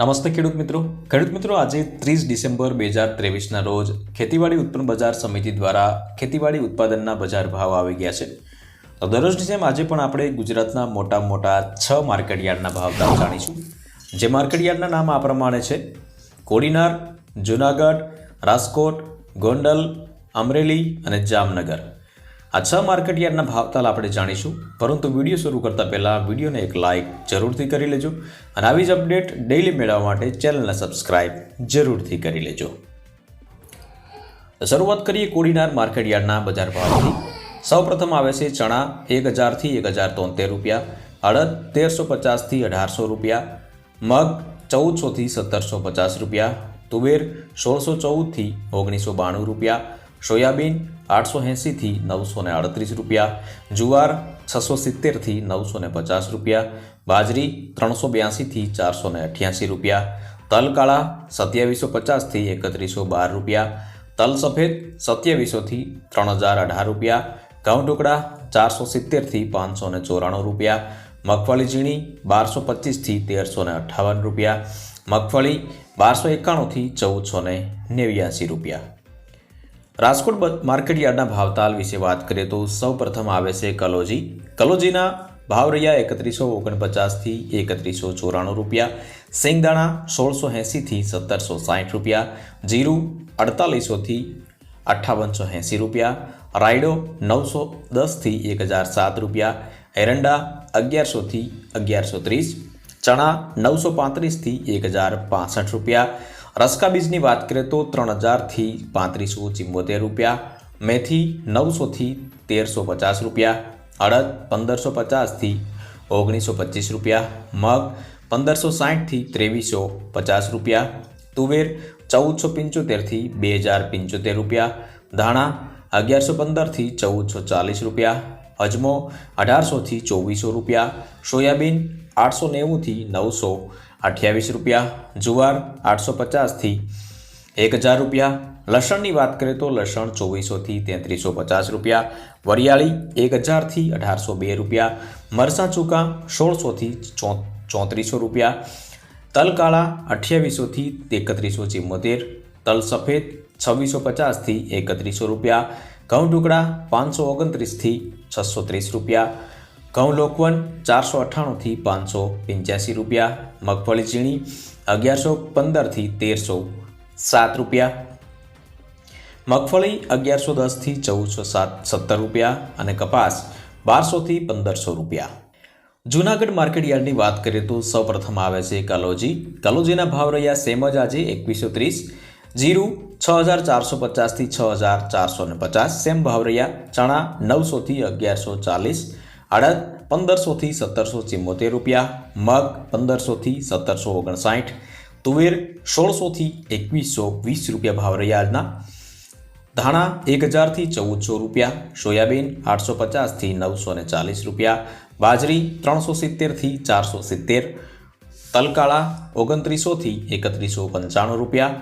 નમસ્તે ખેડૂત મિત્રો. ખેડૂત મિત્રો, આજે ત્રીસ ડિસેમ્બર બે હજાર ત્રેવીસના રોજ ખેતીવાડી ઉત્પન્ન બજાર સમિતિ દ્વારા ખેતીવાડી ઉત્પાદનના બજાર ભાવ આવી ગયા છે. તો દરરોજની જેમ આજે પણ આપણે ગુજરાતના મોટા મોટા છ માર્કેટયાર્ડના ભાવ તાલ જાણીશું. જે માર્કેટયાર્ડના નામ આ પ્રમાણે છે. કોડીનાર, જુનાગઢ, રાજકોટ, ગોંડલ, અમરેલી અને જામનગર. આ છ માર્કેટયાર્ડના ભાવતાલ આપણે જાણીશું. પરંતુ વીડિયો શરૂ કરતાં પહેલાં વિડીયોને એક લાઇક જરૂરથી કરી લેજો અને આવી જ અપડેટ ડેઇલી મેળવવા માટે ચેનલને સબસ્ક્રાઇબ જરૂરથી કરી લેજો. શરૂઆત કરીએ કોડીનાર માર્કેટયાર્ડના બજાર ભાવથી. સૌપ્રથમ આવે છે ચણા એક હજારથી એક હજાર તોતેર રૂપિયા, અડદ તેરસો પચાસથી અઢારસો રૂપિયા, મગ ચૌદસોથી સત્તરસો પચાસ રૂપિયા, તુવેર સોળસો ચૌદથી ઓગણીસો બાણું રૂપિયા, સોયાબીન આઠસો એંસીથી નવસો ને અડત્રીસ રૂપિયા, જુવાર છસો સિત્તેરથી નવસો ને પચાસ રૂપિયા, બાજરી ત્રણસો બ્યાસીથી ચારસો ને અઠ્યાસી રૂપિયા તલ કાળા સત્યાવીસો પચાસથી એકત્રીસો બાર રૂપિયા તલ સફેદ સત્યાવીસોથી ત્રણ હજાર અઢાર રૂપિયા ઘઉં ટુકડા ચારસો સિત્તેરથી પાંચસો ને ચોરાણું રૂપિયા, મગફળી ઝીણી બારસો પચીસથી તેરસો ને અઠ્ઠાવન રૂપિયા, મગફળી બારસો એકાણુંથી ચૌદસો ને નેવ્યાસી રૂપિયા. રાજકોટ બ- માર્કેટયાર્ડના ભાવતાલ વિશે વાત કરીએ તો સૌ પ્રથમ આવે છે કલોજી. કલોજીના ભાવ રહ્યા એકત્રીસો ઓગણપચાસથી એકત્રીસો ચોરાણું રૂપિયા. સિંગદાણા સોળસો એંસીથી સત્તરસો સાઠ રૂપિયા. જીરું અડતાલીસોથી અઠ્ઠાવનસો એંસી રૂપિયા. રાયડો નવસો દસથી એક હજાર સાત રૂપિયા. એરંડા અગિયારસોથી અગિયારસો ત્રીસ. ચણા નવસો પાંત્રીસથી એક હજાર પાસઠ રૂપિયા. રસકા બીજની વાત કરીએ તો ત્રણ હજારથી પાંત્રીસો ચિમ્બોતેર રૂપિયા, મેથી નવસોથી તેરસો પચાસ રૂપિયા, અડદ પંદરસો પચાસથી ઓગણીસો પચીસ રૂપિયા, મગ પંદરસો સાઠથી ત્રેવીસો પચાસ રૂપિયા, તુવેર ચૌદસો પંચોતેરથી બે હજાર પંચોતેર રૂપિયા, ધાણા અગિયારસો પંદરથી ચૌદસો ચાલીસ રૂપિયા, અજમો અઢારસોથી ચોવીસો રૂપિયા, સોયાબીન આઠસો નેવુંથી નવસો અઠ્યાવીસ રૂપિયા, જુવાર આઠસો પચાસથી એક હજાર રૂપિયા, લસણની વાત કરીએ તો લસણ ચોવીસોથી તેત્રીસો પચાસ રૂપિયા, વરિયાળી એક હજારથી અઢારસો બે રૂપિયા, મરસાં ચૂકા સોળસોથી ચોત્રીસો રૂપિયા તલ કાળા અઠ્યાવીસોથી એકત્રીસો ચિમ્મોતેર તલ સફેદ છવ્વીસો પચાસથી એકત્રીસો રૂપિયા, ઘઉં ટુકડા પાંચસો ઓગણત્રીસથી છસો ત્રીસ રૂપિયા ઘઉં લોકવન ચારસો અઠ્ઠાણુંથી પાંચસો પંચ્યાસી રૂપિયા, મગફળી ઝીણી અગિયારસો પંદરથી તેરસો સાત રૂપિયા, મગફળી અગિયારસો દસથી ચૌદસો સાત સત્તર રૂપિયા અને કપાસ બારસોથી પંદરસો રૂપિયા. જૂનાગઢ માર્કેટ યાર્ડની વાત કરીએ તો સૌપ્રથમ આવે છે કલોજી. કલોજીના ભાવ રહ્યા સેમ જ આજે એકવીસો ત્રીસ, જીરું છ હજાર ચારસો પચાસથી છ હજાર ચારસો ને પચાસ, સેમ ભાવ રહ્યા ચણા નવસોથી અગિયારસો ચાલીસ અડદ પંદરસોથી સત્તરસો ચિમ્મોતેર રૂપિયા, મગ પંદરસોથી સત્તરસો ઓગણસાઠ, તુવેર સોળસોથી એકવીસો વીસ રૂપિયા ભાવ રહ્યા આજના. ધાણા એક હજારથી ચૌદસો રૂપિયા, સોયાબીન આઠસો પચાસથી નવસો ને ચાલીસ રૂપિયા, બાજરી ત્રણસો સિત્તેરથી ચારસો સિત્તેર, તલકાળા ઓગણત્રીસોથી એકત્રીસો પંચાણું રૂપિયા,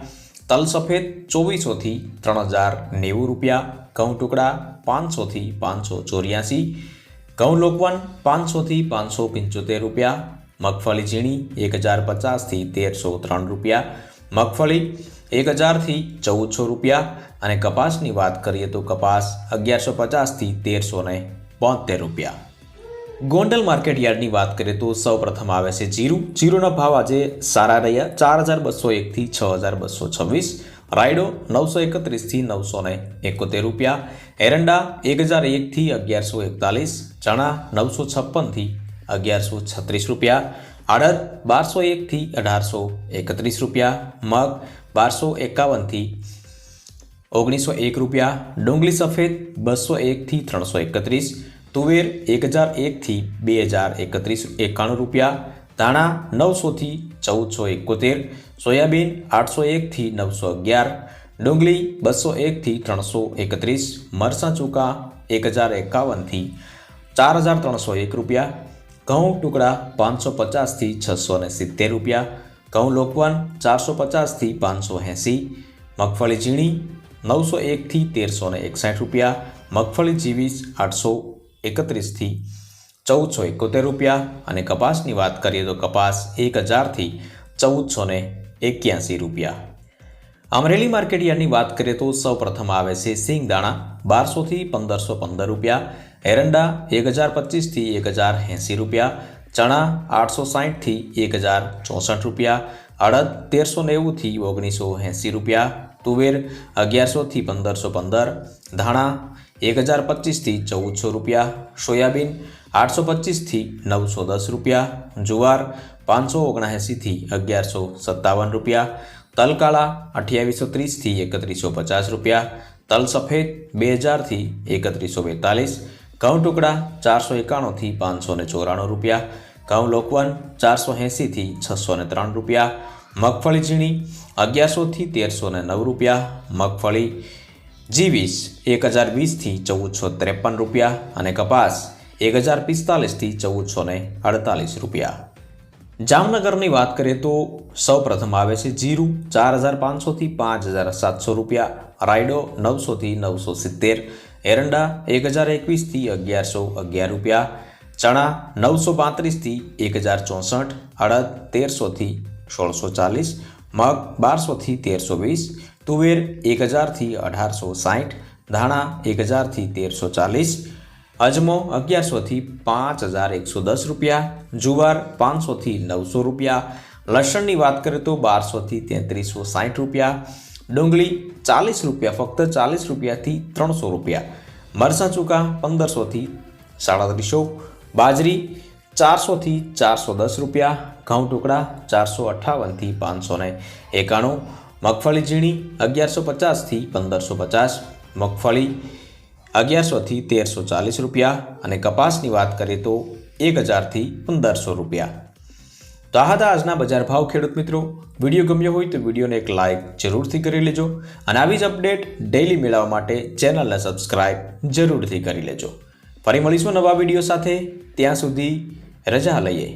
તલ સફેદ ચોવીસોથી ત્રણ હજાર નેવું રૂપિયા, ઘઉં ટુકડા પાંચસોથી પાંચસો ચોર્યાસી ઘઉં લોકવન પાંચસોથી પાંચસો પંચોતેર રૂપિયા, મગફળી ઝીણી એક હજાર પચાસથી તેરસો ત્રણ રૂપિયા, મગફળી એક હજારથી ચૌદસો રૂપિયા અને કપાસની વાત કરીએ તો કપાસ અગિયારસો પચાસથી તેરસો ને બોતેર રૂપિયા. ગોંડલ માર્કેટ યાર્ડની વાત કરીએ તો સૌ પ્રથમ આવે છે જીરું. જીરુના ભાવ આજે સારા રહ્યા ચાર હજાર બસો એકથી છ હજાર બસો છવ્વીસ. રાયડો નવસો એકત્રીસથી નવસો ને એકોતેર રૂપિયા, એરંડા એક હજાર એકથી અગિયારસો એકતાલીસ, ચણા નવસો છપ્પનથી અગિયારસો છત્રીસ રૂપિયા અડદ બારસો એકથી અઢારસો એકત્રીસ રૂપિયા, મગ બારસો એકાવનથી ઓગણીસો એક રૂપિયા, ડુંગળી સફેદ બસો એકથી ત્રણસો એકત્રીસ, તુવેર એક હજાર એકથી બે હજાર એકત્રીસ એકાણું રૂપિયા, ધાણા નવસોથી ચૌદસો એકોતેર, સોયાબીન આઠસો એકથી નવસો અગિયાર, ડુંગળી બસો એકથી ત્રણસો એકત્રીસ મરચાં ચૂકા એક હજાર એકાવનથી ચાર હજાર ત્રણસો એક રૂપિયા, ઘઉં ટુકડા પાંચસો પચાસથી છસો ને સિત્તેર રૂપિયા, ઘઉં લોકવન ચારસો પચાસથી પાંચસો એંસી, મગફળી ઝીણી નવસો એકથી તેરસો ને એકસાઠ રૂપિયા, મગફળી જીવીસ આઠસો એકત્રીસથી ચૌદસો એકોતેર રૂપિયા અને કપાસની વાત કરીએ તો કપાસ એક હજારથી ચૌદસો ને એક્યાસી રૂપિયા. અમરેલી માર્કેટ યાર્ડની વાત કરીએ તો સૌ પ્રથમ આવે છે સિંગ દાણા બારસોથી પંદરસો પંદર રૂપિયા. એરંડા એક હજાર પચીસથી એક હજાર એંસી રૂપિયા. ચણા આઠસો સાહીઠથી એક હજાર ચોસઠ રૂપિયા. અડદ તેરસો નેવુંથી ઓગણીસો એંસી રૂપિયા. તુવેર અગિયારસોથી પંદરસો પંદર. ધાણા એક હજાર પચીસથી ચૌદસો રૂપિયા, સોયાબીન આઠસો પચીસથી નવસો દસ રૂપિયા, જુવાર પાંચસો ઓગણએંસીથી અગિયારસો સત્તાવન રૂપિયા તલ કાળા અઠ્યાવીસો ત્રીસથી એકત્રીસો પચાસ રૂપિયા તલ સફેદ બે હજારથી એકત્રીસો બેતાલીસ ઘઉં ટુકડા ચારસો એકાણુંથી પાંચસો ને ચોરાણું રૂપિયા ઘઉં લોકવન ચારસો એંસીથી છસો ને ત્રણ રૂપિયા, મગફળી ઝીણી અગિયારસોથી તેરસો ને નવ રૂપિયા, મગફળી જીવીસ, એક હજાર વીસથી ચૌદસો ત્રેપન રૂપિયા અને કપાસ, એક હજાર પિસ્તાલીસથી ચૌદસો ને અડતાલીસ રૂપિયા. જામનગરની વાત કરીએ તો સૌ પ્રથમ આવે છે જીરું, ચાર હજાર પાંચસોથી પાંચ હજાર સાતસો રૂપિયા, રાયડો નવસોથી નવસો સિત્તેર, એરંડા એક હજાર એકવીસથી અગિયારસો અગિયાર રૂપિયા, ચણા નવસો પાંત્રીસથી એક હજાર ચોસઠ, અડદ તેરસોથી સોળસો ચાલીસ, મગ બારસોથી તેરસો વીસ તુવેર એક હજારથી અઢારસો સાઠ ધાણા એક હજારથી તેરસો ચાલીસ, અજમો અગિયારસોથી પાંચ હજાર એકસો દસ રૂપિયા, જુવાર પાંચસોથી નવસો રૂપિયા, લસણની વાત કરીએ તો બારસોથી તેત્રીસો સાઠ રૂપિયા, ડુંગળી ચાલીસ રૂપિયા, ફક્ત ચાલીસ રૂપિયાથી ત્રણસો રૂપિયા મરસાં ચૂકા પંદરસોથી સાડત્રીસો બાજરી ચારસોથી ચારસો દસ રૂપિયા, ઘઉં ટુકડા ચારસો અઠ્ઠાવનથી પાંચસો એકાણું મગફળી ઝીણી અગિયારસો પચાસથી પંદરસો પચાસ. મગફળી અગિયારસોથી તેરસો ચાલીસ રૂપિયા અને કપાસની વાત કરીએ તો એક હજારથી પંદરસો રૂપિયા. તો આ હતા આજના બજાર ભાવ ખેડૂત મિત્રો. વીડિયો ગમ્યો હોય તો વિડીયોને એક લાઇક જરૂરથી કરી લેજો અને આવી જ અપડેટ ડેઇલી મેળવવા માટે ચેનલને સબસ્ક્રાઇબ જરૂરથી કરી લેજો. ફરી મળીશું નવા વીડિયો સાથે. ત્યાં સુધી રજા લઈએ.